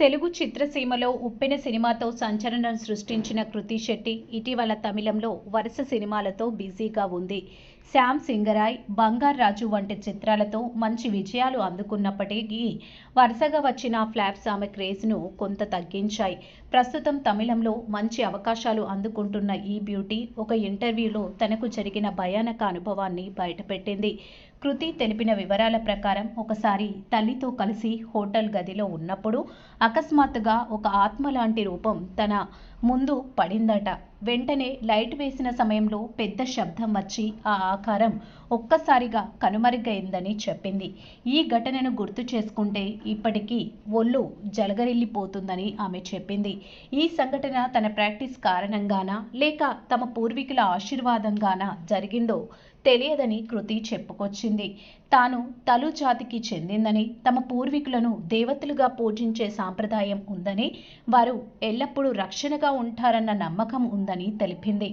తెలుగు చిత్రసీమలో ఉప్పెన సినిమాతో సంచలనం సృష్టించిన కృతి శెట్టి ఇటీవల తమిళంలో వరుస సినిమాలతో బిజీగా ఉంది. శ్యామ్ సింగరాయ్ బంగార్ రాజు వంటి చిత్రాలతో మంచి విజయాలు అందుకున్నప్పటికీ వరుసగా వచ్చిన ఫ్లాప్స్ ఆమె క్రేజ్ను కొంత తగ్గించాయి. ప్రస్తుతం తమిళంలో మంచి అవకాశాలు అందుకుంటున్న ఈ బ్యూటీ ఒక ఇంటర్వ్యూలో తనకు జరిగిన భయానక అనుభవాన్ని బయటపెట్టింది. కృతి తెలిపిన వివరాల ప్రకారం ఒకసారి తల్లితో కలిసి హోటల్ గదిలో ఉన్నప్పుడు అకస్మాత్తుగా ఒక ఆత్మ లాంటి రూపం తన ముందు పడిందట. వెంటనే లైట్ వేసిన సమయంలో పెద్ద శబ్దం వచ్చి ఆ ఆకారం ఒక్కసారిగా కనుమరుగైందని చెప్పింది. ఈ ఘటనను గుర్తు చేసుకుంటే ఇప్పటికీ ఒళ్ళు జలగరిల్లిపోతుందని ఆమె చెప్పింది. ఈ సంఘటన తన ప్రాక్టీస్ కారణంగానా లేక తమ పూర్వీకుల ఆశీర్వాదంగానా జరిగిందో తెలియదని కృతి చెప్పుకొచ్చింది. తాను తలు జాతికి చెందిందని తమ పూర్వీకులను దేవతలుగా పూజించే సాంప్రదాయం ఉందని వారు ఎల్లప్పుడూ రక్షణగా ఉంటారన్న నమ్మకం ఉందని తెలిపింది.